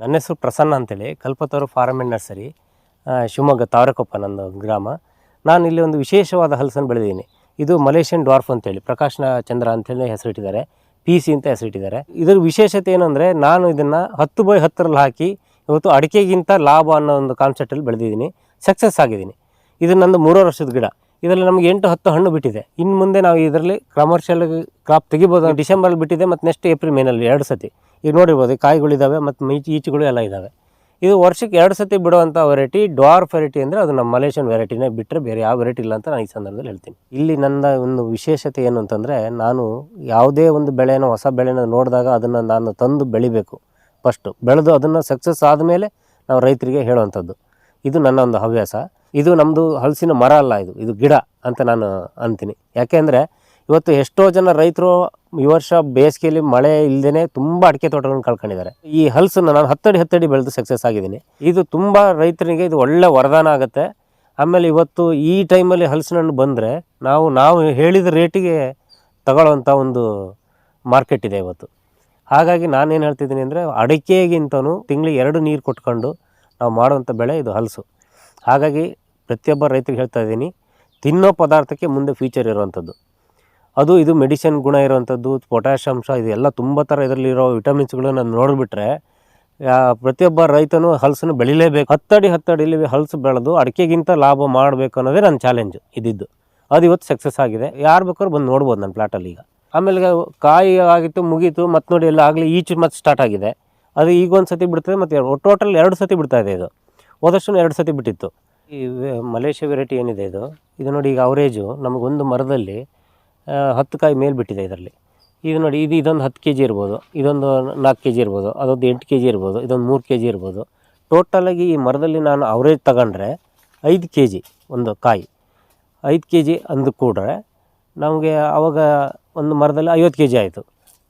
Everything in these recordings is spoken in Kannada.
ನನ್ನ ಹೆಸರು ಪ್ರಸನ್ನ ಅಂತೇಳಿ, Kalpataru farm and nursery Shivamogga Tavarakoppa ನಂದು ಗ್ರಾಮ. ನಾನು ಇಲ್ಲಿ ಒಂದು ವಿಶೇಷವಾದ ಹಲಸನ್ನು ಬೆಳೆದಿದ್ದೀನಿ. ಇದು ಮಲೇಷಿಯನ್ ಡಾರ್ಫ್ ಅಂತೇಳಿ, ಪ್ರಕಾಶ್ನ ಚಂದ್ರ ಅಂತೇಳಿ ಹೆಸರಿಟ್ಟಿದ್ದಾರೆ, ಪಿ ಸಿ ಅಂತ ಹೆಸರಿಟ್ಟಿದ್ದಾರೆ. ಇದರ ವಿಶೇಷತೆ ಏನು ಅಂದರೆ, ನಾನು ಇದನ್ನು ಹತ್ತು ಬೈ ಹತ್ತರಲ್ಲಿ ಹಾಕಿ, ಇವತ್ತು ಅಡಿಕೆಗಿಂತ ಲಾಭ ಅನ್ನೋ ಒಂದು ಕಾನ್ಸೆಪ್ಟಲ್ಲಿ ಬೆಳೆದಿದ್ದೀನಿ ಸಕ್ಸಸ್ ಆಗಿದ್ದೀನಿ. ಇದು ನಂದು ಮೂರು ವರ್ಷದ ಗಿಡ. ಇದರಲ್ಲಿ ನಮಗೆ ಎಂಟು ಹತ್ತು ಹಣ್ಣು ಬಿಟ್ಟಿದೆ. ಇನ್ನು ಮುಂದೆ ನಾವು ಇದರಲ್ಲಿ ಕಮರ್ಷಿಯಲ್ ಕ್ರಾಪ್ ತೆಗಿಬೋದು ಡಿಸೆಂಬರಲ್ಲಿ ಬಿಟ್ಟಿದೆ, ಮತ್ತು ನೆಕ್ಸ್ಟ್ ಏಪ್ರಿಲ್ ಮೇನಲ್ಲಿ ಎರಡು ಸತಿ. ಈಗ ನೋಡಿರ್ಬೋದು ಕಾಯಿಗಳಿದ್ದಾವೆ ಮತ್ತು ಮೀಚ್ ಈಚುಗಳು ಎಲ್ಲ ಇದ್ದಾವೆ ಇದು ವರ್ಷಕ್ಕೆ ಎರಡು ಸತಿ ಬಿಡುವಂಥ ವೆರೈಟಿ ಡ್ವಾರ್ ವೆರೈಟಿ ಅಂದರೆ ಅದು ನಮ್ಮ ಮಲೇಷಿಯನ್ ವೆರೈಟಿನೇ ಬಿಟ್ಟರೆ ಬೇರೆ ಯಾವ ವೆರೈಟಿ ಇಲ್ಲ ಅಂತ ನಾನು ಈ ಸಂದರ್ಭದಲ್ಲಿ ಹೇಳ್ತೀನಿ. ಇಲ್ಲಿ ನನ್ನ ಒಂದು ವಿಶೇಷತೆ ಏನು ಅಂತಂದರೆ, ನಾನು ಯಾವುದೇ ಒಂದು ಬೆಳೆನ ಹೊಸ ಬೆಳೆನ ನೋಡಿದಾಗ ಅದನ್ನು ನಾನು ತಂದು ಬೆಳಿಬೇಕು ಫಸ್ಟು ಬೆಳೆದು ಅದನ್ನು ಸಕ್ಸಸ್ ಆದಮೇಲೆ ನಾವು ರೈತರಿಗೆ ಹೇಳುವಂಥದ್ದು. ಇದು ನನ್ನ ಒಂದು ಹವ್ಯಾಸ. ಇದು ನಮ್ಮದು ಹಲಸಿನ ಮರ ಅಲ್ಲ ಇದು ಇದು ಗಿಡ ಅಂತ ನಾನು ಅಂತೀನಿ. ಯಾಕೆಂದರೆ ಇವತ್ತು ಎಷ್ಟೋ ಜನ ರೈತರು ಈ ವರ್ಷ ಬೇಸಿಗೆಯಲ್ಲಿ ಮಳೆ ಇಲ್ಲದೇ ತುಂಬ ಅಡಿಕೆ ತೋಟಗಳನ್ನು ಕಳ್ಕೊಂಡಿದ್ದಾರೆ. ಈ ಹಲಸನ್ನು ನಾನು ಹತ್ತಡಿ ಹತ್ತಡಿ ಬೆಳೆದು ಸಕ್ಸಸ್ ಆಗಿದ್ದೀನಿ. ಇದು ತುಂಬ ರೈತರಿಗೆ ಇದು ಒಳ್ಳೆ ವರದಾನ ಆಗುತ್ತೆ. ಆಮೇಲೆ ಇವತ್ತು ಈ ಟೈಮಲ್ಲಿ ಹಲಸಿನ ಹಣ್ಣು ಬಂದರೆ ನಾವು ನಾವು ಹೇಳಿದ ರೇಟಿಗೆ ತಗೊಳ್ಳೋವಂಥ ಒಂದು ಮಾರ್ಕೆಟ್ ಇದೆ ಇವತ್ತು. ಹಾಗಾಗಿ ನಾನೇನು ಹೇಳ್ತಿದ್ದೀನಿ ಅಂದರೆ ಅಡಿಕೆಗಿಂತನೂ ತಿಂಗಳಿಗೆ ಎರಡು ನೀರು ಕೊಟ್ಕೊಂಡು ನಾವು ಮಾಡುವಂಥ ಬೆಳೆ ಇದು ಹಲಸು. ಹಾಗಾಗಿ ಪ್ರತಿಯೊಬ್ಬ ರೈತರಿಗೆ ಹೇಳ್ತಾ ಇದ್ದೀನಿ, ತಿನ್ನೋ ಪದಾರ್ಥಕ್ಕೆ ಮುಂದೆ ಫ್ಯೂಚರ್ ಇರುವಂಥದ್ದು ಅದು ಇದು ಮೆಡಿಸಿನ್ ಗುಣ ಇರುವಂಥದ್ದು ಪೊಟ್ಯಾಶ್ ಅಂಶ ಇದೆಲ್ಲ ತುಂಬ ಥರ ಇದರಲ್ಲಿರೋ ವಿಟಮಿನ್ಸ್ಗಳನ್ನ ನೋಡಿಬಿಟ್ರೆ ಪ್ರತಿಯೊಬ್ಬ ರೈತನು ಹಲಸನ್ನು ಬೆಳಿಲೇಬೇಕು. ಹತ್ತಡಿ ಹತ್ತಡಿಲಿ ಹಲಸು ಬೆಳೆದು ಅಡಿಕೆಗಿಂತ ಲಾಭ ಮಾಡಬೇಕು ಅನ್ನೋದೇ ನನ್ನ ಚಾಲೆಂಜು ಇದ್ದಿದ್ದು. ಅದು ಇವತ್ತು ಸಕ್ಸಸ್ ಆಗಿದೆ. ಯಾರು ಬೇಕಾದ್ರೂ ಬಂದು ನೋಡ್ಬೋದು ನನ್ನ ಪ್ಲಾಟಲ್ಲಿ ಈಗ. ಆಮೇಲೆ ಕಾಯಿ ಆಗಿತ್ತು, ಮುಗೀತು, ಮತ್ತು ನೋಡಿ ಎಲ್ಲ ಆಗಲಿ, ಈಚು ಮತ್ತೆ ಸ್ಟಾರ್ಟ್ ಆಗಿದೆ. ಅದು ಈಗ ಒಂದು ಸತಿ ಬಿಡ್ತದೆ, ಮತ್ತು ಟೋಟಲ್ ಎರಡು ಸತಿ ಬಿಡ್ತಾ ಇದೆ ಇದು. ಹೋದಷ್ಟು ಎರಡು ಸತಿ ಬಿಟ್ಟಿತ್ತು. ಈ, ಮಲೇಷ್ಯಾ ವೆರೈಟಿ ಏನಿದೆ ಇದು? ಇದು ನೋಡಿ ಈಗ ಅವರೇಜು ನಮಗೊಂದು ಮರದಲ್ಲಿ ಹತ್ತು ಕಾಯಿ ಮೇಲೆ ಬಿಟ್ಟಿದೆ ಇದರಲ್ಲಿ. ಇದು ನೋಡಿ, ಇದು ಇದೊಂದು ಹತ್ತು ಕೆ ಜಿ ಇರ್ಬೋದು, ಇದೊಂದು ನಾಲ್ಕು ಕೆ ಜಿ ಇರ್ಬೋದು, ಅದೊಂದು ಎಂಟು ಕೆ ಜಿ ಇರ್ಬೋದು, ಇದೊಂದು ಮೂರು ಕೆ ಜಿ ಇರ್ಬೋದು ಟೋಟಲಾಗಿ ಈ ಮರದಲ್ಲಿ ನಾನು ಅವರೇಜ್ ತಗೊಂಡ್ರೆ ಐದು ಕೆ ಜಿ ಒಂದು ಕಾಯಿ. ಐದು ಕೆ ಜಿ ಅಂದು ಕೂಡ್ರೆ ನಮಗೆ ಆವಾಗ ಒಂದು ಮರದಲ್ಲಿ ಐವತ್ತು ಕೆ ಜಿ ಆಯಿತು.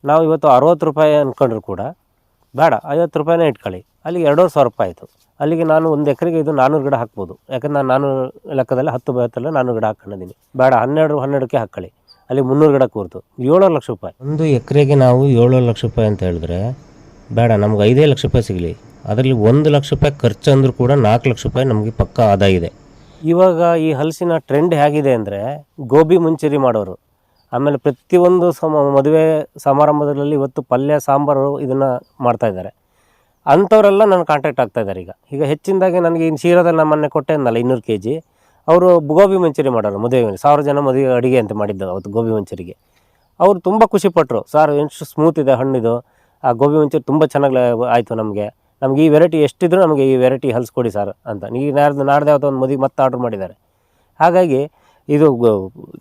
ನಾವು ಇವತ್ತು ಅರವತ್ತು ರೂಪಾಯಿ ಅಂದ್ಕೊಂಡ್ರು ಕೂಡ ಬೇಡ, ಐವತ್ತು ರೂಪಾಯಿನೇ ಇಟ್ಕೊಳ್ಳಿ. ಅಲ್ಲಿಗೆ ಎರಡೂವರೆ ಸಾವಿರ ರೂಪಾಯಿ ಆಯಿತು. ಅಲ್ಲಿಗೆ ನಾನು ಒಂದು ಎಕರೆಗೆ ಇದು ನಾನ್ನೂರು ಗಿಡ ಹಾಕ್ಬೋದು. ಯಾಕಂದ್ರೆ ನಾನು ನಾನ್ನೂರು ಲೆಕ್ಕದಲ್ಲಿ ಹತ್ತು ಬೈಹತ್ತಲ್ಲ ನಾನ್ನೂರು ಗಿಡ ಹಾಕ್ಕೊಂಡಿದ್ದೀನಿ ಬೇಡ, ಹನ್ನೆರಡು, ಹನ್ನೆರಡಕ್ಕೆ ಹಾಕ್ಕೊಳ್ಳಿ ಅಲ್ಲಿ ಮುನ್ನೂರು ಗಿಡ ಕೂರ್ತು. ಏಳೋ ಲಕ್ಷ ರೂಪಾಯಿ. ಒಂದು ಎಕರೆಗೆ ನಾವು ಏಳೂವರೆ ಲಕ್ಷ ರೂಪಾಯಿ ಅಂತ ಹೇಳಿದ್ರೆ ಬೇಡ ನಮ್ಗೆ ಐದೇ ಲಕ್ಷ ರೂಪಾಯಿ ಸಿಗಲಿ. ಅದರಲ್ಲಿ ಒಂದು ಲಕ್ಷ ರೂಪಾಯಿ ಖರ್ಚು ಅಂದರೂ ಕೂಡ ನಾಲ್ಕು ಲಕ್ಷ ರೂಪಾಯಿ ನಮಗೆ ಪಕ್ಕ ಆದಾಯ ಇದೆ. ಇವಾಗ ಈ ಹಲಸಿನ ಟ್ರೆಂಡ್ ಹೇಗಿದೆ ಅಂದರೆ ಗೋಬಿ ಮುಂಚೂರಿ ಮಾಡೋರು ಆಮೇಲೆ ಪ್ರತಿಯೊಂದು ಸಮ ಮದುವೆ ಸಮಾರಂಭದಲ್ಲಿ ಇವತ್ತು ಪಲ್ಯ ಸಾಂಬಾರು ಇದನ್ನು ಮಾಡ್ತಾ ಇದ್ದಾರೆ. ಅಂಥವರೆಲ್ಲ ನನ್ನ ಕಾಂಟ್ಯಾಕ್ಟ್ ಆಗ್ತಾ ಇದ್ದಾರೆ ಈಗ. ಈಗ ಹೆಚ್ಚಿನದಾಗಿ ನನಗೆ ಇನ್ನು ಶೀರಾದಲ್ಲಿ ನಮ್ಮನ್ನೇ ಮೊನ್ನೆ ಕೊಟ್ಟೆ ಅಂದಲ್ಲ ಇನ್ನೂರು ಕೆ ಜಿ ಅವರು ಗೋಬಿ ಮಂಚೂರಿ ಮಾಡೋರು, ಮದುವೆ ಸಾವಿರ ಜನ ಮದುವೆ ಅಡುಗೆ ಅಂತ ಮಾಡಿದ್ದು ಅವತ್ತು ಗೋಬಿ ಮಂಚೂರಿಗೆ. ಅವರು ತುಂಬ ಖುಷಿಪಟ್ಟರು ಸರ್, ಎಷ್ಟು ಸ್ಮೂತ್ ಇದೆ ಹಣ್ಣಿದು. ಆ ಗೋಬಿ ಮಂಚೂರಿ ತುಂಬ ಚೆನ್ನಾಗಿ ಆಯಿತು ನಮಗೆ. ನಮಗೆ ಈ ವೆರೈಟಿ ಎಷ್ಟಿದ್ರು ನಮಗೆ ಈ ವೆರೈಟಿ ಹಲ್ಸ್ಕೊಡಿ ಸರ್ ಅಂತ. ನೀವು ನಾಡ್ದು ನಾಡ್ದು ಯಾವುದೋ ಒಂದು ಮದುವೆ ಮತ್ತೆ ಆರ್ಡ್ರ್ ಮಾಡಿದ್ದಾರೆ. ಹಾಗಾಗಿ ಇದು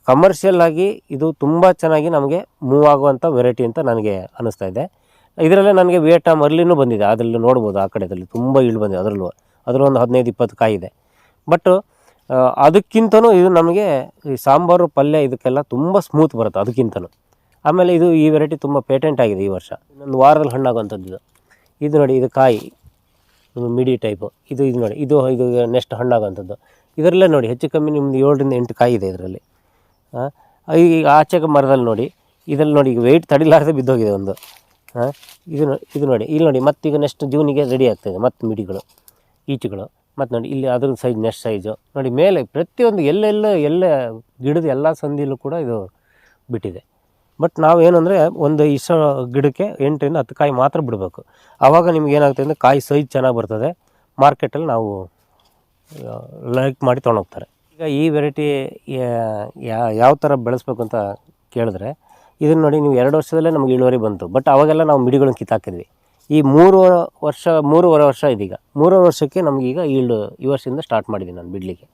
ಕಮರ್ಷಿಯಲ್ ಆಗಿ ಇದು ತುಂಬ ಚೆನ್ನಾಗಿ ನಮಗೆ ಮೂವ್ ಆಗುವಂಥ ವೆರೈಟಿ ಅಂತ ನನಗೆ ಅನ್ನಿಸ್ತಾ ಇದೆ. ಇದರಲ್ಲೇ ನನಗೆ ವಿಯೆಟ್ನಾಮ್ ಅರ್ಲಿನೂ ಬಂದಿದೆ. ಅದರಲ್ಲಿ ನೋಡ್ಬೋದು ಆ ಕಡೆದಲ್ಲಿ. ತುಂಬ ಇಳು ಬಂದಿದೆ ಅದರಲ್ಲೂ ಅದರಲ್ಲೂ ಒಂದು ಹದಿನೈದು, ಇಪ್ಪತ್ತು ಕಾಯಿ ಇದೆ. ಬಟ್ ಅದಕ್ಕಿಂತನೂ ಇದು ನಮಗೆ ಈ ಸಾಂಬಾರು ಪಲ್ಯ ಇದಕ್ಕೆಲ್ಲ ತುಂಬ ಸ್ಮೂತ್ ಬರುತ್ತೆ ಅದಕ್ಕಿಂತನೂ. ಆಮೇಲೆ ಇದು ಈ ವೆರೈಟಿ ತುಂಬ ಪೇಟೆಂಟ್ ಆಗಿದೆ ಈ ವರ್ಷ. ಇನ್ನೊಂದು ವಾರದಲ್ಲಿ ಹಣ್ಣಾಗುವಂಥದ್ದು ಇದು. ಇದು ನೋಡಿ, ಇದು ಕಾಯಿ. ಒಂದು ಮಿಡಿ ಟೈಪು ಇದು ಇದು ನೋಡಿ, ಇದು ಇದು ನೆಕ್ಸ್ಟ್ ಹಣ್ಣಾಗುವಂಥದ್ದು. ಇದರಲ್ಲೇ ನೋಡಿ, ಹೆಚ್ಚು ಕಮ್ಮಿ ನಿಮ್ಮದು ಏಳರಿಂದ ಎಂಟು ಕಾಯಿ ಇದೆ ಇದರಲ್ಲಿ. ಈಗ ಆಚೆಗೆ ಮರದಲ್ಲಿ ನೋಡಿ, ಇದರಲ್ಲಿ ನೋಡಿ ಈಗ ವೆಯ್ಟ್ ತಡಿಲಾರದೆ ಬಿದ್ದೋಗಿದೆ ಒಂದು. ಹಾಂ ಇದು ಇದು ನೋಡಿ, ಇಲ್ಲಿ ನೋಡಿ, ಮತ್ತೀಗ ನೆಕ್ಸ್ಟ್ ಜೂನಿಗೆ ರೆಡಿ ಆಗ್ತಾಯಿದೆ ಮತ್ತು ಮಿಡಿಗಳು ಈಚುಗಳು. ಮತ್ತು ನೋಡಿ ಇಲ್ಲಿ ಅದ್ರ ಸೈಜ್ ನೆಕ್ಸ್ಟ್ ಸೈಜು ನೋಡಿ ಮೇಲೆ ಪ್ರತಿಯೊಂದು ಎಲ್ಲೆಲ್ಲ ಎಲ್ಲ ಗಿಡದ ಎಲ್ಲ ಸಂದಿಲೂ ಕೂಡ ಇದು ಬಿಟ್ಟಿದೆ. ಬಟ್ ನಾವು ಏನಂದರೆ ಒಂದು ಇಷ್ಟ ಗಿಡಕ್ಕೆ ಎಂಟರಿಂದ ಹತ್ತು ಕಾಯಿ ಮಾತ್ರ ಬಿಡಬೇಕು. ಆವಾಗ ನಿಮ್ಗೆ ಏನಾಗುತ್ತೆ ಅಂದರೆ ಕಾಯಿ ಸೈಜ್ ಚೆನ್ನಾಗಿ ಬರ್ತದೆ. ಮಾರ್ಕೆಟಲ್ಲಿ ನಾವು ಲೈಕ್ ಮಾಡಿ ತೊಗೊಂಡೋಗ್ತಾರೆ ಈಗ ಈ ವೆರೈಟಿ ಯಾವ ಥರ ಬೆಳೆಸ್ಬೇಕು ಅಂತ ಕೇಳಿದ್ರೆ ಇದನ್ನು ನೋಡಿ ನೀವು ಎರಡು ವರ್ಷದಲ್ಲೇ ನಮ್ಗೆ ಇಳುವರಿ ಬಂತು. ಬಟ್ ಅವಾಗೆಲ್ಲ ನಾವು ಮಿಡಿಗಳನ್ನ ಕಿತ್ತಾಕಿದ್ವಿ. ಈ ಮೂರು ವರ್ಷ, ಮೂರುವರೆ ವರ್ಷ ಇದೀಗ. ಮೂರುವರೆ ವರ್ಷಕ್ಕೆ ನಮಗೀಗ ಈಳು ಈ ವರ್ಷದಿಂದ ಸ್ಟಾರ್ಟ್ ಮಾಡಿದ್ದೀನಿ ನಾನು ಬಿಡಲಿಕ್ಕೆ.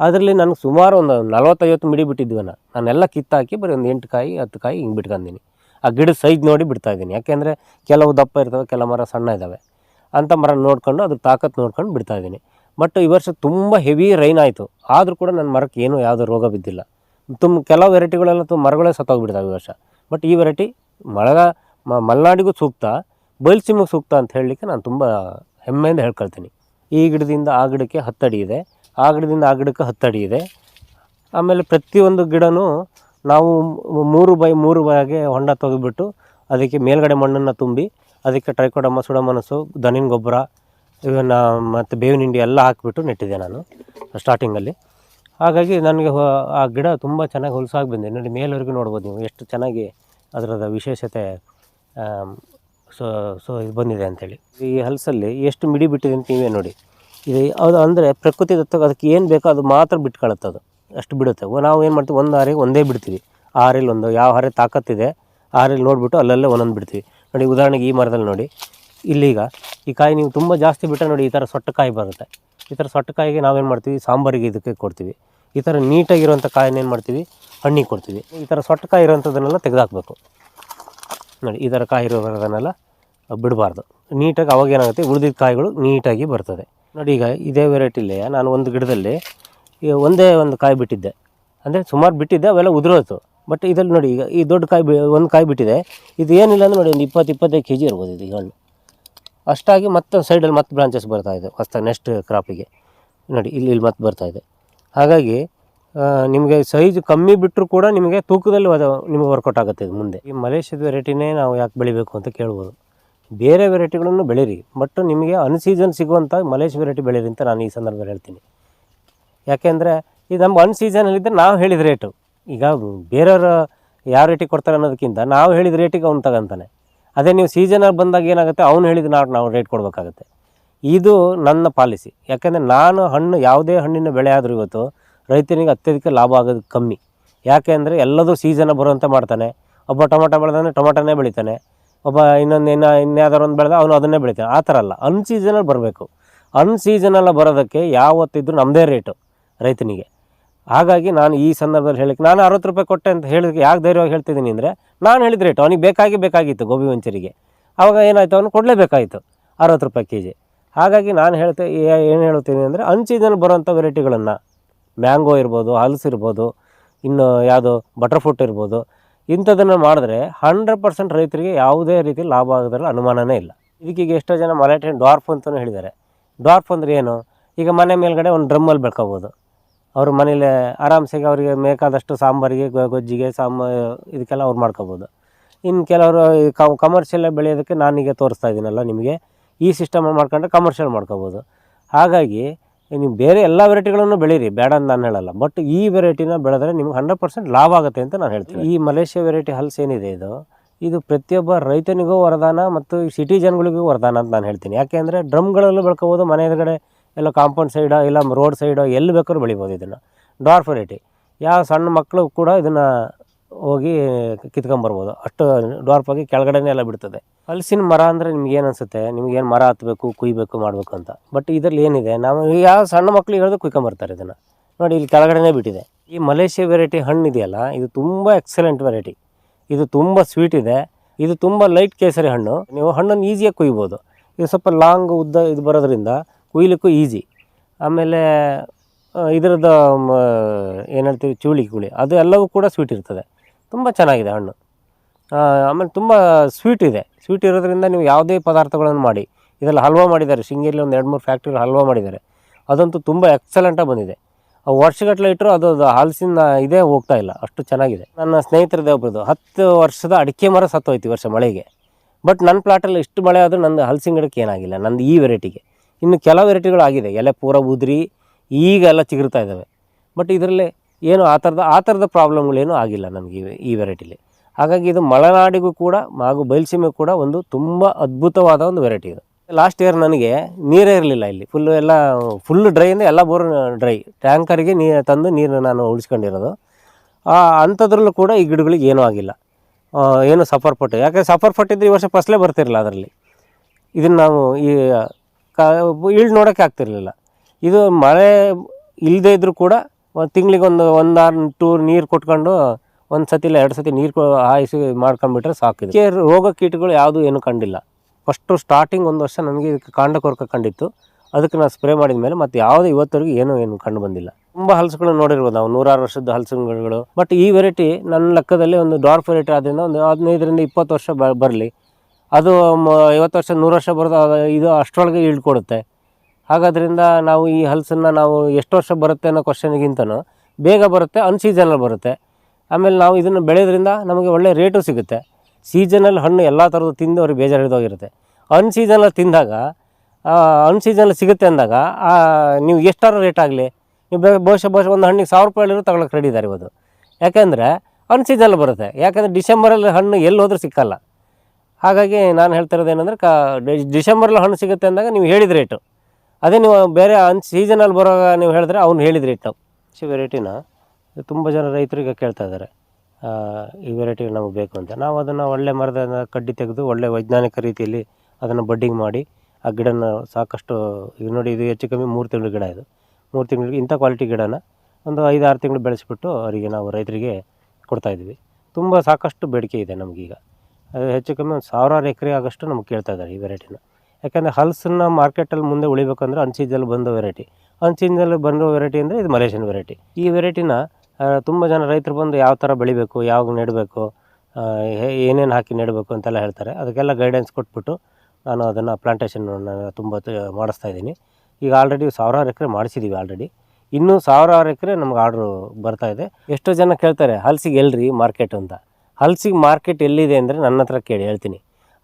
ಅದರಲ್ಲಿ ನನಗೆ ಸುಮಾರು ಒಂದು ನಲ್ವತ್ತೈವತ್ತು ಮಿಡಿ ಬಿಟ್ಟಿದ್ವಿ ನಾನು ನಾನೆಲ್ಲ ಕಿತ್ತಾಕಿ ಬರೀ ಒಂದು ಎಂಟು ಕಾಯಿ, ಹತ್ತು ಕಾಯಿ ಹಿಂಗೆ ಬಿಟ್ಕೊಂಡಿನಿ ಆ ಗಿಡದ ಸೈಜ್ ನೋಡಿ ಬಿಡ್ತಾ ಇದ್ದೀನಿ. ಯಾಕೆಂದರೆ ಕೆಲವು ದಪ್ಪ ಇರ್ತವೆ ಕೆಲವು ಮರ ಸಣ್ಣ ಇದ್ದಾವೆ ಅಂಥ ಮರ ನೋಡ್ಕೊಂಡು, ಅದ್ರ ತಾಕತ್ತು ನೋಡ್ಕೊಂಡು ಬಿಡ್ತಾ ಇದ್ದೀನಿ. ಬಟ್ ಈ ವರ್ಷ ತುಂಬ ಹೆವಿ ರೈನ್ ಆಯಿತು. ಆದರೂ ಕೂಡ ನನ್ನ ಮರಕ್ಕೆ ಏನೂ ಯಾವುದೋ ರೋಗ ಬಿದ್ದಿಲ್ಲ. ತುಂಬ ಕೆಲವು ವೆರೈಟಿಗಳೆಲ್ಲ ತುಂಬ ಮರಗಳೇ ಸತ್ತೋಗ್ಬಿಡ್ತಾವೆ ಈ ವರ್ಷ. ಬಟ್ ಈ ವೆರೈಟಿ ಮಳೆಗ ಮಲೆನಾಡಿಗೂ ಸೂಕ್ತ. ಬಯಲುಸೀಮೆಗೆ ಸೂಕ್ತ ಅಂತ ಹೇಳಲಿಕ್ಕೆ ನಾನು ತುಂಬ ಹೆಮ್ಮೆಯಿಂದ ಹೇಳ್ಕೊಳ್ತೀನಿ. ಈ ಗಿಡದಿಂದ ಆ ಗಿಡಕ್ಕೆ ಹತ್ತಡಿ ಇದೆ. ಆ ಗಿಡದಿಂದ ಆ ಗಿಡಕ್ಕೆ ಹತ್ತಡಿ ಇದೆ. ಆಮೇಲೆ ಪ್ರತಿಯೊಂದು ಗಿಡನೂ ನಾವು ಮೂರು ಬೈ ಮೂರು ಬಾಯಿಗೆ ಹೊಂಡ ತೆಗೆದುಬಿಟ್ಟು ಅದಕ್ಕೆ ಮೇಲ್ಗಡೆ ಮಣ್ಣನ್ನು ತುಂಬಿ ಅದಕ್ಕೆ ಟ್ರೈಕೋಡಮ್ಮ ಸುಡಮನಸು, ದನಿನ ಗೊಬ್ಬರ ಇವನ್ನ ಮತ್ತು ಬೇವಿನ ಹಿಂಡಿ ಎಲ್ಲ ಹಾಕಿಬಿಟ್ಟು ನೆಟ್ಟಿದ್ದೆ ನಾನು ಸ್ಟಾರ್ಟಿಂಗಲ್ಲಿ. ಹಾಗಾಗಿ ನನಗೆ ಆ ಗಿಡ ತುಂಬ ಚೆನ್ನಾಗಿ ಹೊಲಸಾಗಿ ಬಂದಿದೆ. ನೋಡಿ ಮೇಲ್ವರೆಗೂ ನೋಡ್ಬೋದು ನೀವು ಎಷ್ಟು ಚೆನ್ನಾಗಿ ಅದರದ ವಿಶೇಷತೆ ಸೊ ಸೊ ಇದು ಬಂದಿದೆ ಅಂತೇಳಿ. ಈ ಹಲಸಲ್ಲಿ ಎಷ್ಟು ಮಿಡಿ ಬಿಟ್ಟಿದೆ ಅಂತ ನೀವೇ ನೋಡಿ. ಇದು ಅದು ಅಂದರೆ ಪ್ರಕೃತಿ ದತ್ತ ಅದಕ್ಕೆ ಏನು ಬೇಕೋ ಅದು ಮಾತ್ರ ಬಿಟ್ಕೊಳ್ಳುತ್ತೆ ಅದು. ಅಷ್ಟು ಬಿಡುತ್ತೆ. ನಾವು ಏನು ಮಾಡ್ತೀವಿ? ಒಂದು ಹಾರಿಗೆ ಒಂದೇ ಬಿಡ್ತೀವಿ. ಆ ಒಂದು, ಯಾವ ಹಾರೆ ತಾಕತ್ತಿದೆ ಆ ನೋಡಿಬಿಟ್ಟು ಅಲ್ಲಲ್ಲೇ ಒಂದೊಂದು ಬಿಡ್ತೀವಿ. ನೋಡಿ, ಉದಾಹರಣೆಗೆ ಈ ಮರದಲ್ಲಿ ನೋಡಿ. ಇಲ್ಲಿಗ ಈ ಕಾಯಿ ನೀವು ತುಂಬ ಜಾಸ್ತಿ ಬಿಟ್ಟರೆ ನೋಡಿ ಈ ಥರ ಸೊಟ್ಟ ಕಾಯಿ ಬರುತ್ತೆ. ಈ ಥರ ಸೊಟ್ಟ ಕಾಯಿಗೆ ನಾವೇನು ಮಾಡ್ತೀವಿ? ಸಾಂಬಾರಿಗೆ ಇದಕ್ಕೆ ಕೊಡ್ತೀವಿ. ಈ ಥರ ನೀಟಾಗಿರುವಂಥ ಕಾಯಿನ ಏನು ಮಾಡ್ತೀವಿ? ಹಣ್ಣಿಗೆ ಕೊಡ್ತೀವಿ. ಈ ಥರ ಸೊಟ್ಟ ಕಾಯಿ ಇರೋವಂಥದ್ದನ್ನೆಲ್ಲ ತೆಗೆದಾಕಬೇಕು. ನೋಡಿ, ಈ ಥರ ಕಾಯಿ ಇರೋದನ್ನೆಲ್ಲ ಬಿಡಬಾರ್ದು. ನೀಟಾಗಿ ಅವಾಗ ಏನಾಗುತ್ತೆ ಉಳಿದಿದ್ದ ಕಾಯಿಗಳು ನೀಟಾಗಿ ಬರ್ತದೆ. ನೋಡಿ ಈಗ ಇದೇ ವೆರೈಟಿಲಿ ನಾನು ಒಂದು ಗಿಡದಲ್ಲಿ ಈಗ ಒಂದೇ ಒಂದು ಕಾಯಿ ಬಿಟ್ಟಿದ್ದೆ. ಅಂದರೆ ಸುಮಾರು ಬಿಟ್ಟಿದ್ದೆ, ಅವೆಲ್ಲ ಉದುರೋಯ್ತು ಬಟ್ ಇದರಲ್ಲಿ ನೋಡಿ ಈಗ ಈ ದೊಡ್ಡ ಕಾಯಿ ಬಿ, ಒಂದು ಕಾಯಿ ಬಿಟ್ಟಿದೆ. ಇದು ಏನಿಲ್ಲ ಅಂದರೆ ನೋಡಿ ಒಂದು ಇಪ್ಪತ್ತು, ಇಪ್ಪತ್ತೈದು ಕೆ ಜಿ ಇರ್ಬೋದು ಇದು ಹಣ್ಣು. ಅಷ್ಟಾಗಿ ಮತ್ತೆ ಸೈಡಲ್ಲಿ ಮತ್ತೆ ಬ್ರಾಂಚಸ್ ಇದೆ, ಹೊಸ್ದಾಗಿ ನೆಕ್ಸ್ಟ್ ಕ್ರಾಪಿಗೆ ನೋಡಿ, ಇಲ್ಲಿ ಇಲ್ಲಿ ಮತ್ತೆ ಬರ್ತಾ ಇದೆ. ಹಾಗಾಗಿ ನಿಮಗೆ ಸೈಜ್ ಕಮ್ಮಿ ಬಿಟ್ಟರು ಕೂಡ ನಿಮಗೆ ತೂಕದಲ್ಲಿ ಅದು ನಿಮಗೆ ವರ್ಕೌಟ್ ಆಗುತ್ತೆ ಇದು ಮುಂದೆ. ಈ ಮಲೇಷ್ಯಾದ ವೆರೈಟಿನೇ ನಾವು ಯಾಕೆ ಬೆಳಿಬೇಕು ಅಂತ ಕೇಳ್ಬೋದು. ಬೇರೆ ವೆರೈಟಿಗಳನ್ನು ಬೆಳೀರಿ ಬಟ್ ನಿಮಗೆ ಅನ್ ಸೀಸನ್ ಸಿಗುವಂಥ ಮಲೇಶ್ ವೆರೈಟಿ ಬೆಳೀರಿ ಅಂತ ನಾನು ಈ ಸಂದರ್ಭದಲ್ಲಿ ಹೇಳ್ತೀನಿ. ಯಾಕೆಂದರೆ ಇದು ನಮ್ಮ ಅನ್ ಸೀಸನಲ್ಲಿದ್ದರೆ ನಾವು ಹೇಳಿದ ರೇಟು ಈಗ ಬೇರೆಯವರು ಯಾವ ರೇಟಿಗೆ ಕೊಡ್ತಾರೆ ಅನ್ನೋದಕ್ಕಿಂತ ನಾವು ಹೇಳಿದ ರೇಟಿಗೆ ಅವ್ನು ತಗೊಂತಾನೆ. ಅದೇ ನೀವು ಸೀಸನಲ್ಲಿ ಬಂದಾಗ ಏನಾಗುತ್ತೆ, ಅವ್ನು ಹೇಳಿದ ನಾವು ನಾವು ರೇಟ್ ಕೊಡಬೇಕಾಗತ್ತೆ. ಇದು ನನ್ನ ಪಾಲಿಸಿ ಯಾಕೆಂದರೆ ನಾನು ಹಣ್ಣು, ಯಾವುದೇ ಹಣ್ಣಿನ ಬೆಳೆ ಆದರೂ ಇವತ್ತು ರೈತನಿಗೆ ಅತ್ಯಧಿಕ ಲಾಭ ಆಗೋದು ಕಮ್ಮಿ. ಯಾಕೆ ಅಂದರೆ ಎಲ್ಲದೂ ಸೀಸನ್ ಬರುವಂತೆ ಮಾಡ್ತಾನೆ. ಒಬ್ಬ ಟೊಮೊಟೊ ಬೆಳೆದಾನೆ, ಟೊಮೊಟೊನೇ ಬೆಳಿತಾನೆ. ಒಬ್ಬ ಇನ್ನೊಂದು ಇನ್ನ ಇನ್ಯಾವ್ದಾರು ಒಂದು ಬೆಳೆದ ಅವನು ಅದನ್ನೇ ಬೆಳಿತಾನೆ. ಆ ಥರ ಅಲ್ಲ. ಅನ್ ಸೀಸನಲ್ಲಿ ಬರಬೇಕು. ಅನ್ ಸೀಸನಲ್ಲಿ ಬರೋದಕ್ಕೆ ಯಾವತ್ತಿದ್ರೂ ನಮ್ಮದೇ ರೇಟು ರೈತನಿಗೆ. ಹಾಗಾಗಿ ನಾನು ಈ ಸಂದರ್ಭದಲ್ಲಿ ಹೇಳಕ್ಕೆ ನಾನು ಅರವತ್ತು ರೂಪಾಯಿ ಕೊಟ್ಟೆ ಅಂತ ಹೇಳಿದಕ್ಕೆ ಯಾಕೆ ಧೈರ್ಯವಾಗಿ ಹೇಳ್ತಿದ್ದೀನಿ ಅಂದರೆ ನಾನು ಹೇಳಿದ ರೇಟು ಅವನಿಗೆ ಬೇಕಾಗಿ ಬೇಕಾಗಿತ್ತು ಗೋಬಿ ವಂಚರಿಗೆ ಆವಾಗ ಏನಾಯಿತು ಅವನು ಕೊಡಲೇಬೇಕಾಯಿತು ಅರವತ್ತು ರೂಪಾಯಿ ಕೆ ಜಿ ಹಾಗಾಗಿ ನಾನು ಹೇಳ್ತೆ ಏನು ಹೇಳ್ತೀನಿ ಅಂದರೆ ಅನ್ ಸೀಸನ್ ಬರೋಂಥ ವೆರೈಟಿಗಳನ್ನು ಮ್ಯಾಂಗೋ ಇರ್ಬೋದು, ಹಲಸು ಇರ್ಬೋದು, ಇನ್ನು ಯಾವುದು ಬಟರ್ಫ್ರೂಟ್ ಇರ್ಬೋದು ಇಂಥದ್ದನ್ನು ಮಾಡಿದ್ರೆ ಹಂಡ್ರೆಡ್ ಪರ್ಸೆಂಟ್ ರೈತರಿಗೆ ಯಾವುದೇ ರೀತಿ ಲಾಭ ಆಗೋದ್ರಲ್ಲಿ ಅನುಮಾನವೇ ಇಲ್ಲ. ಇದಕ್ಕೀಗ ಎಷ್ಟೋ ಜನ ಮಲೆಟೇನ್ ಡಾರ್ಫ್ ಅಂತಲೂ ಹೇಳಿದ್ದಾರೆ. ಡಾರ್ಫ್ ಅಂದರೆ ಏನು? ಈಗ ಮನೆ ಮೇಲ್ಗಡೆ ಒಂದು ಡ್ರಮ್ಮಲ್ಲಿ ಬೆಳ್ಕೋಬೋದು. ಅವ್ರ ಮನೇಲಿ ಆರಾಮ್ಸೆಗೆ ಅವರಿಗೆ ಬೇಕಾದಷ್ಟು ಸಾಂಬಾರಿಗೆ ಗೊಜ್ಜಿಗೆ ಸಾಂಬ ಇದಕ್ಕೆಲ್ಲ ಅವ್ರು ಮಾಡ್ಕೋಬೋದು. ಇನ್ನು ಕೆಲವರು ಕಮರ್ಷಿಯಲ್ ಬೆಳೆಯೋದಕ್ಕೆ ನಾನೀಗ ತೋರಿಸ್ತಾ ಇದ್ದೀನಲ್ಲ ನಿಮಗೆ. ಈ ಸಿಸ್ಟಮ್ ಮಾಡ್ಕೊಂಡ್ರೆ ಕಮರ್ಷಿಯಲ್ ಮಾಡ್ಕೋಬೋದು. ಹಾಗಾಗಿ ನೀವು ಬೇರೆ ಎಲ್ಲ ವೆರೈಟಿಗಳನ್ನು ಬೆಳೀರಿ. ಬೇಡ ಅಂತ ನಾನು ಹೇಳಲ್ಲ. ಬಟ್ ಈ ವೆರೈಟಿನ ಬೆಳೆದ್ರೆ ನಿಮ್ಗೆ ಹಂಡ್ರೆಡ್ ಪರ್ಸೆಂಟ್ ಲಾಭ ಆಗುತ್ತೆ ಅಂತ ನಾನು ಹೇಳ್ತೀನಿ. ಈ ಮಲೇಷ್ಯಾ ವೆರೈಟಿ ಹಲ್ಸ್ ಏನಿದೆ ಇದು? ಇದು ಪ್ರತಿಯೊಬ್ಬ ರೈತನಿಗೂ ವರದಾನ ಮತ್ತು ಸಿಟಿ ಜನಗಳಿಗೂ ವರದಾನ ಅಂತ ನಾನು ಹೇಳ್ತೀನಿ. ಯಾಕೆ ಅಂದರೆ ಡ್ರಮ್ಗಳಲ್ಲೂ ಬೆಳ್ಕೋಬೋದು, ಮನೆ ಎದುರುಗಡೆ ಎಲ್ಲ ಕಾಂಪೌಂಡ್ ಸೈಡೋ ಇಲ್ಲ ರೋಡ್ ಸೈಡೋ ಎಲ್ಲಿ ಬೇಕಾದ್ರೂ ಬೆಳಿಬೋದು ಇದನ್ನು. ಡಾರ್ಫ್ ವೆರೈಟಿ ಯಾವ ಸಣ್ಣ ಮಕ್ಕಳು ಕೂಡ ಇದನ್ನು ಹೋಗಿ ಕಿತ್ಕೊಂಬರ್ಬೋದು ಅಷ್ಟು ಡಾರ್ಫ್ ಆಗಿ ಕೆಳಗಡೆನೇ ಎಲ್ಲ ಬಿಡ್ತದೆ. ಹಲಸಿನ ಮರ ಅಂದರೆ ನಿಮ್ಗೆ ಏನು ಅನಿಸುತ್ತೆ? ನಿಮ್ಗೆ ಏನು ಮರ ಹತ್ತಬೇಕು ಕುಯ್ಬೇಕು, ಮಾಡಬೇಕು ಅಂತ. ಬಟ್ ಇದರಲ್ಲಿ ಏನಿದೆ? ನಾವು ಯಾವ ಸಣ್ಣ ಮಕ್ಳಿಗೆ ಹೇಳಿದ್ರೆ ಕುಯ್ಕೊಂಬರ್ತಾರೆ ಇದನ್ನು. ನೋಡಿ, ಇಲ್ಲಿ ಕೆಳಗಡೆನೇ ಬಿಟ್ಟಿದೆ. ಈ ಮಲೇಷ್ಯಾ ವೆರೈಟಿ ಹಣ್ಣು ಇದೆಯಲ್ಲ ಇದು ತುಂಬ ಎಕ್ಸಲೆಂಟ್ ವೆರೈಟಿ ಇದು ತುಂಬ ಸ್ವೀಟ್ ಇದೆ. ಇದು ತುಂಬ ಲೈಟ್ ಕೇಸರಿ ಹಣ್ಣು. ನೀವು ಹಣ್ಣನ್ನು ಈಸಿಯಾಗಿ ಕುಯ್ಬೋದು. ಇದು ಸ್ವಲ್ಪ ಲಾಂಗ್ ಉದ್ದ ಇದು ಬರೋದ್ರಿಂದ ಕುಯ್ಲಿಕ್ಕೂ ಈಸಿ ಆಮೇಲೆ ಇದರದ್ದು ಏನು ಹೇಳ್ತೀವಿ, ಚೂಳಿ ಕುಳಿ. ಅದು ಎಲ್ಲವೂ ಕೂಡ ಸ್ವೀಟ್ ಇರ್ತದೆ. ತುಂಬ ಚೆನ್ನಾಗಿದೆ ಹಣ್ಣು. ಆಮೇಲೆ ತುಂಬ ಸ್ವೀಟ್ ಇದೆ. ಸ್ವೀಟ್ ಇರೋದ್ರಿಂದ ನೀವು ಯಾವುದೇ ಪದಾರ್ಥಗಳನ್ನು ಮಾಡಿ. ಇದರಲ್ಲಿ ಹಲ್ವಾ ಮಾಡಿದ್ದಾರೆ. ಶೃಂಗೇರಿಲಿ ಒಂದು ಎರಡು ಮೂರು ಫ್ಯಾಕ್ಟ್ರಿಗಳು ಹಲ್ವಾ ಮಾಡಿದ್ದಾರೆ. ಅದಂತೂ ತುಂಬ ಎಕ್ಸಲೆಂಟಾಗಿ ಬಂದಿದೆ. ವರ್ಷಗಟ್ಟಲೆ ಇಟ್ಟರು ಅದು ಹಲಸಿನ ಇದೇ ಹೋಗ್ತಾ ಇಲ್ಲ. ಅಷ್ಟು ಚೆನ್ನಾಗಿದೆ. ನನ್ನ ಸ್ನೇಹಿತರದೇ ಒಬ್ಬರದು ಹತ್ತು ವರ್ಷದ ಅಡಿಕೆ ಮರ ಸತ್ತೋಯ್ತು ವರ್ಷ ಮಳೆಗೆ. ಬಟ್ ನನ್ನ ಪ್ಲಾಟಲ್ಲಿ ಇಷ್ಟು ಮಳೆ ಆದರೂ ನಂದು ಹಲಸಿನ ಗಿಡಕ್ಕೆ ಏನಾಗಿಲ್ಲ. ನಂದು ಈ ವೆರೈಟಿಗೆ ಇನ್ನು ಕೆಲವು ವೆರೈಟಿಗಳು ಆಗಿದೆ ಎಲೆ ಪೂರ ಉದ್ರಿ, ಈಗ ಎಲ್ಲ ಚಿಗುರ್ತಾ ಇದ್ದಾವೆ ಬಟ್ ಇದರಲ್ಲಿ ಏನು ಆ ಥರದ ಆ ಥರದ ಪ್ರಾಬ್ಲಮ್ಗಳೇನೂ ಆಗಿಲ್ಲ ನನಗೆ ಈ ವೆರೈಟಿಲಿ ಹಾಗಾಗಿ ಇದು ಮಲೆನಾಡಿಗೂ ಕೂಡ ಹಾಗೂ ಬಯಲುಸೀಮೆಗೂ ಕೂಡ ಒಂದು ತುಂಬ ಅದ್ಭುತವಾದ ಒಂದು ವೆರೈಟಿ ಇದು. ಲಾಸ್ಟ್ ಇಯರ್ ನನಗೆ ನೀರೇ ಇರಲಿಲ್ಲ ಇಲ್ಲಿ. ಫುಲ್ಲು ಎಲ್ಲ ಫುಲ್ ಡ್ರೈ ಅಂದರೆ ಎಲ್ಲ ಬೋರ್ ಡ್ರೈ ಟ್ಯಾಂಕರಿಗೆ ನೀರು ತಂದು ನೀರನ್ನ ನಾನು ಉಳಿಸ್ಕೊಂಡಿರೋದು. ಅಂಥದ್ರಲ್ಲೂ ಕೂಡ ಈ ಗಿಡಗಳಿಗೆ ಏನೂ ಆಗಿಲ್ಲ. ಏನು ಸಫರ್ ಪಟ್ಟು. ಯಾಕೆ ಸಫರ್ ಪಟ್ಟಿದ್ರೆ ಈ ವರ್ಷ ಫಸಲೇ ಬರ್ತಿರಲಿಲ್ಲ ಅದರಲ್ಲಿ. ಇದನ್ನು ನಾವು ಈ, ಕ ಇಳ್ದು ನೋಡೋಕ್ಕೆ ಆಗ್ತಿರಲಿಲ್ಲ. ಇದು ಮಳೆ ಇಲ್ಲದೇ ಇದ್ದರೂ ಕೂಡ ತಿಂಗಳಿಗೆ ಒಂದು ಒಂದು ಆರು ಟೂರ್ ನೀರು ಕೊಟ್ಕೊಂಡು ಒಂದು ಸತಿ ಇಲ್ಲ ಎರಡು ಸತಿ ನೀರು ಹಾಯಿಸಿ ಮಾಡ್ಕೊಂಡ್ಬಿಟ್ರೆ ಸಾಕು ಇದಕ್ಕೆ ರೋಗ ಕೀಟಗಳು ಯಾವುದು ಏನು ಕಂಡಿಲ್ಲ. ಫಸ್ಟು ಸ್ಟಾರ್ಟಿಂಗ್ ಒಂದು ವರ್ಷ ನನಗೆ ಕಾಂಡ ಕೊರಕ ಕಂಡಿತ್ತು. ಅದಕ್ಕೆ ನಾನು ಸ್ಪ್ರೇ ಮಾಡಿದ ಮೇಲೆ ಮತ್ತೆ ಯಾವುದೇ ಇವತ್ತವರೆಗೂ ಏನೂ ಏನು ಕಂಡು ಬಂದಿಲ್ಲ. ತುಂಬ ಹಲಸುಗಳು ನೋಡಿರ್ಬೋದು ನಾವು, ನೂರಾರು ವರ್ಷದ ಹಲಸುಗಳು. ಬಟ್ ಈ ವೆರೈಟಿ ನನ್ನ ಲೆಕ್ಕದಲ್ಲಿ ಒಂದು ಡಾರ್ಫ್ ವೆರೈಟಿ ಆದ್ದರಿಂದ ಒಂದು ಹದಿನೈದರಿಂದ ಇಪ್ಪತ್ತು ವರ್ಷ ಬರಲಿ. ಅದು ಐವತ್ತು ವರ್ಷ, ನೂರು ವರ್ಷ ಬರೋದು ಇದು ಅಷ್ಟರೊಳಗೆ ಇಳ್ಕೊಡುತ್ತೆ ಹಾಗಾದ್ರಿಂದ ನಾವು ಈ ಹಲಸನ್ನು ನಾವು ಎಷ್ಟು ವರ್ಷ ಬರುತ್ತೆ ಅನ್ನೋ ಕ್ವಶನ್ಗಿಂತನೂ ಬೇಗ ಬರುತ್ತೆ ಅನ್ಸೀಸನಲ್ಲಿ ಬರುತ್ತೆ. ಆಮೇಲೆ ನಾವು ಇದನ್ನು ಬೆಳೆಯೋದ್ರಿಂದ ನಮಗೆ ಒಳ್ಳೆ ರೇಟು ಸಿಗುತ್ತೆ. ಸೀಸನಲ್ಲಿ ಹಣ್ಣು ಎಲ್ಲ ಥರದ್ದು ತಿಂದು ಅವ್ರಿಗೆ ಬೇಜಾರು ಹಿಡಿದೋಗಿರುತ್ತೆ ಅನ್ ಸೀಸನಲ್ಲಿ ತಿಂದಾಗ ಅನ್ ಸೀಸನಲ್ಲಿ ಸಿಗುತ್ತೆ ಅಂದಾಗ ನೀವು ಎಷ್ಟಾರು ರೇಟ್ ಆಗಲಿ, ನೀವು ಬಹುಶಃ ಬಹುಶಃ ಒಂದು ಹಣ್ಣಿಗೆ ಸಾವಿರ ರೂಪಾಯಿ ಹೇಳಿದ್ರು ತಗೊಳಕ್ಕೆ ರೆಡಿ ಇದ್ದಾರೆ ಇವತ್ತು ಯಾಕೆಂದರೆ ಅನ್ ಸೀಸನಲ್ಲಿ ಬರುತ್ತೆ. ಯಾಕಂದರೆ ಡಿಸೆಂಬರಲ್ಲಿ ಹಣ್ಣು ಎಲ್ಲಿ ಹೋದರೂ ಸಿಕ್ಕಲ್ಲ. ಹಾಗಾಗಿ ನಾನು ಹೇಳ್ತಾ ಏನಂದರೆ ಕ ಡಿಸೆಂಬರಲ್ಲಿ ಹಣ್ಣು ಸಿಗುತ್ತೆ ಅಂದಾಗ ನೀವು ಹೇಳಿದ ರೇಟು ಅದೇ ನೀವು ಬೇರೆ ಅನ್ ಸೀಸನಲ್ಲಿ ಬರೋವಾಗ ನೀವು ಹೇಳಿದ್ರೆ ಅವ್ನು ಹೇಳಿದ ರೇಟು ಈ ವೆರೈಟಿನ ತುಂಬ ಜನ ರೈತರಿಗೆ ಕೇಳ್ತಾ ಇದ್ದಾರೆ ಈ ವೆರೈಟಿ ನಮಗೆ ಬೇಕು ಅಂತ. ನಾವು ಅದನ್ನು ಒಳ್ಳೆ ಮರದ ಕಡ್ಡಿ ತೆಗೆದು ಒಳ್ಳೆ ವೈಜ್ಞಾನಿಕ ರೀತಿಯಲ್ಲಿ ಅದನ್ನು ಬಡ್ಡಿಂಗ್ ಮಾಡಿ, ಆ ಗಿಡನ ಸಾಕಷ್ಟು, ಈಗ ನೋಡಿ ಇದು ಹೆಚ್ಚು ಕಮ್ಮಿ ಮೂರು ತಿಂಗಳ ಗಿಡ ಇದು. ಮೂರು ತಿಂಗಳಿಗೆ ಇಂಥ ಕ್ವಾಲಿಟಿ ಗಿಡನ ಒಂದು ಐದು, ಆರು ತಿಂಗಳು ಬೆಳೆಸಿಬಿಟ್ಟು ಅವರಿಗೆ ನಾವು ರೈತರಿಗೆ ಕೊಡ್ತಾಯಿದ್ವಿ ತುಂಬ ಸಾಕಷ್ಟು ಬೇಡಿಕೆ ಇದೆ ನಮಗೀಗ. ಅದು ಹೆಚ್ಚು ಕಮ್ಮಿ ಒಂದು ಸಾವಿರಾರು ಎಕರೆ ಆಗಷ್ಟು ನಮ್ಗೆ ಕೇಳ್ತಾ ಇದ್ದಾರೆ ಈ ವೆರೈಟಿನ ಯಾಕಂದರೆ ಹಲ್ಸನ್ನ ಮಾರ್ಕೆಟಲ್ಲಿ ಮುಂದೆ ಉಳಿಬೇಕಂದ್ರೆ ಅನ್ಸೀಜಲ್ಲಿ ಬಂದ ವೆರೈಟಿ ಅನ್ಸೀಜಲ್ಲಿ ಬಂದ ವೆರೈಟಿ ಅಂದರೆ ಇದು ಮಲೇಷಿಯನ್ ವೆರೈಟಿ ಈ ವೆರೈಟಿನ ತುಂಬ ಜನ ರೈತರು ಬಂದು ಯಾವ ಥರ ಬೆಳಿಬೇಕು, ಯಾವಾಗ ನೆಡಬೇಕು ಏನೇನು ಹಾಕಿ ನೆಡಬೇಕು ಅಂತೆಲ್ಲ ಹೇಳ್ತಾರೆ. ಅದಕ್ಕೆಲ್ಲ ಗೈಡೆನ್ಸ್ ಕೊಟ್ಬಿಟ್ಟು ನಾನು ಅದನ್ನು ಪ್ಲಾಂಟೇಷನ್ ತುಂಬ ಮಾಡಿಸ್ತಾ ಇದ್ದೀನಿ. ಈಗ ಆಲ್ರೆಡಿ ಸಾವಿರಾರು ಎಕರೆ ಮಾಡಿಸಿದ್ದೀವಿ ಆಲ್ರೆಡಿ ಇನ್ನೂ ಸಾವಿರಾರು ಎಕರೆ ನಮ್ಗೆ ಆರ್ಡ್ರು ಬರ್ತಾ ಇದೆ. ಎಷ್ಟೋ ಜನ ಕೇಳ್ತಾರೆ, ಹಲ್ಸಿಗೆ ಎಲ್ರಿ ಮಾರ್ಕೆಟ್ ಅಂತ? ಹಲ್ಸಿಗೆ ಮಾರ್ಕೆಟ್ ಎಲ್ಲಿದೆ ಅಂದರೆ ನನ್ನ ಹತ್ರ ಕೇಳಿ, ಹೇಳ್ತೀನಿ.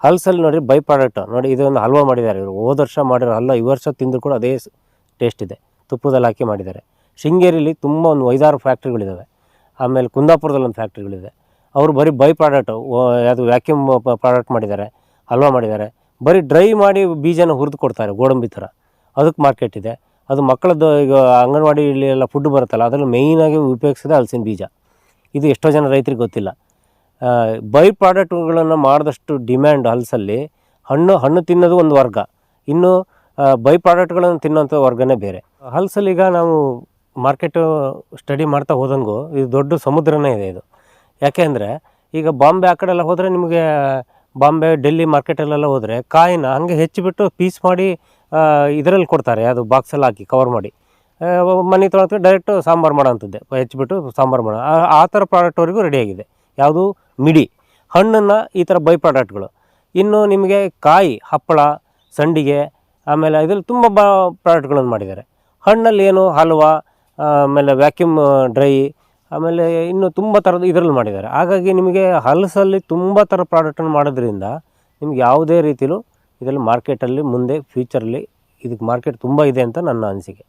ಹಲ್ಸಲ್ಲಿ ನೋಡಿ ಬೈ ಪ್ರಾಡಕ್ಟ್ ನೋಡಿ ಇದೊಂದು ಹಲ್ವಾ ಮಾಡಿದ್ದಾರೆ ಇವರು. ಹೋದ ವರ್ಷ ಮಾಡಿರೋ ಹಲ್ವ ಈ ವರ್ಷ ತಿಂದರೂ ಕೂಡ ಅದೇ ಟೇಸ್ಟ್ ಇದೆ. ತುಪ್ಪದಲ್ಲಿ ಹಾಕಿ ಮಾಡಿದ್ದಾರೆ. ಶೃಂಗೇರಿಲಿ ತುಂಬ ಒಂದು ಐದಾರು ಫ್ಯಾಕ್ಟ್ರಿಗಳಿದ್ದಾವೆ. ಆಮೇಲೆ ಕುಂದಾಪುರದಲ್ಲಿ ಒಂದು ಫ್ಯಾಕ್ಟ್ರಿಗಳಿದೆ. ಅವರು ಬರೀ ಬೈ ಪ್ರಾಡಕ್ಟು ಅದು ವ್ಯಾಕ್ಯೂಮ್ ಪ್ರಾಡಕ್ಟ್ ಮಾಡಿದ್ದಾರೆ, ಹಲ್ವಾ ಮಾಡಿದ್ದಾರೆ. ಬರೀ ಡ್ರೈ ಮಾಡಿ ಬೀಜನ ಹುರಿದು ಕೊಡ್ತಾರೆ ಗೋಡಂಬಿ ಥರ. ಅದಕ್ಕೆ ಮಾರ್ಕೆಟ್ ಇದೆ. ಅದು ಮಕ್ಕಳದ್ದು ಈಗ ಅಂಗನವಾಡಿಲಿ ಎಲ್ಲ ಫುಡ್ ಬರುತ್ತಲ್ಲ ಅದರಲ್ಲಿ ಮೇಯ್ನಾಗಿ ಉಪಯೋಗಿಸಿದೆ ಹಲಸಿನ ಬೀಜ. ಇದು ಎಷ್ಟೋ ಜನ ರೈತರಿಗೆ ಗೊತ್ತಿಲ್ಲ. ಬೈ ಪ್ರಾಡಕ್ಟ್ಗಳನ್ನು ಮಾಡಿದಷ್ಟು ಡಿಮ್ಯಾಂಡ್ ಹಲಸಲ್ಲಿ ಹಣ್ಣು ಹಣ್ಣು ತಿನ್ನೋದು ಒಂದು ವರ್ಗ. ಇನ್ನು ಬೈ ಪ್ರಾಡಕ್ಟ್ಗಳನ್ನು ತಿನ್ನೋಂಥ ವರ್ಗನೇ ಬೇರೆ. ಹಲಸಲ್ಲಿ ಈಗ ನಾವು ಮಾರ್ಕೆಟು ಸ್ಟಡಿ ಮಾಡ್ತಾ ಹೋದಂಗೂ ಇದು ದೊಡ್ಡ ಸಮುದ್ರನೇ ಇದೆ ಇದು. ಯಾಕೆ ಅಂದರೆ, ಈಗ ಬಾಂಬೆ ಆ ಕಡೆ ಎಲ್ಲ ಹೋದರೆ ನಿಮಗೆ, ಬಾಂಬೆ, ಡೆಲ್ಲಿ ಮಾರ್ಕೆಟಲ್ಲೆಲ್ಲ ಹೋದರೆ ಕಾಯಿನ ಹಂಗೆ ಹೆಚ್ಚಿಬಿಟ್ಟು ಪೀಸ್ ಮಾಡಿ ಇದರಲ್ಲಿ ಕೊಡ್ತಾರೆ, ಅದು ಬಾಕ್ಸಲ್ಲಿ ಹಾಕಿ ಕವರ್ ಮಾಡಿ. ಮನೆ ತೊಗೊಳ್ತಾರೆ ಡೈರೆಕ್ಟು ಸಾಂಬಾರು ಮಾಡೋಂಥದ್ದೇ, ಹೆಚ್ಚಿಬಿಟ್ಟು ಸಾಂಬಾರು ಮಾಡೋ. ಆ ಥರ ಪ್ರಾಡಕ್ಟ್ವರೆಗೂ ರೆಡಿಯಾಗಿದೆ ಯಾವುದು? ಮಿಡಿ. ಹಣ್ಣನ್ನು ಈ ಥರ ಬೈ ಪ್ರಾಡಕ್ಟ್ಗಳು ಇನ್ನು ನಿಮಗೆ ಕಾಯಿ, ಹಪ್ಪಳ, ಸಂಡಿಗೆ, ಆಮೇಲೆ ಇದರಲ್ಲಿ ತುಂಬ ಬ ಪ್ರಾಡಕ್ಟ್ಗಳನ್ನು ಮಾಡಿದ್ದಾರೆ. ಹಣ್ಣಲ್ಲಿ ಏನು? ಹಲ್ವಾ ಆಮೇಲೆ ವ್ಯಾಕ್ಯೂಮ್ ಡ್ರೈ ಆಮೇಲೆ ಇನ್ನು ತುಂಬ ಥರದ ಇದರಲ್ಲಿ ಮಾಡಿದ್ದಾರೆ. ಹಾಗಾಗಿ ನಿಮಗೆ ಹಲಸಲ್ಲಿ ತುಂಬ ಥರ ಪ್ರಾಡಕ್ಟನ್ನು ಮಾಡೋದ್ರಿಂದ ನಿಮ್ಗೆ ಯಾವುದೇ ರೀತಿಲೂ ಇದರಲ್ಲಿ ಮಾರ್ಕೆಟಲ್ಲಿ ಮುಂದೆ ಫ್ಯೂಚರಲ್ಲಿ ಇದಕ್ಕೆ ಮಾರ್ಕೆಟ್ ತುಂಬ ಇದೆ ಅಂತ ನನ್ನ ಅನಿಸಿಕೆ.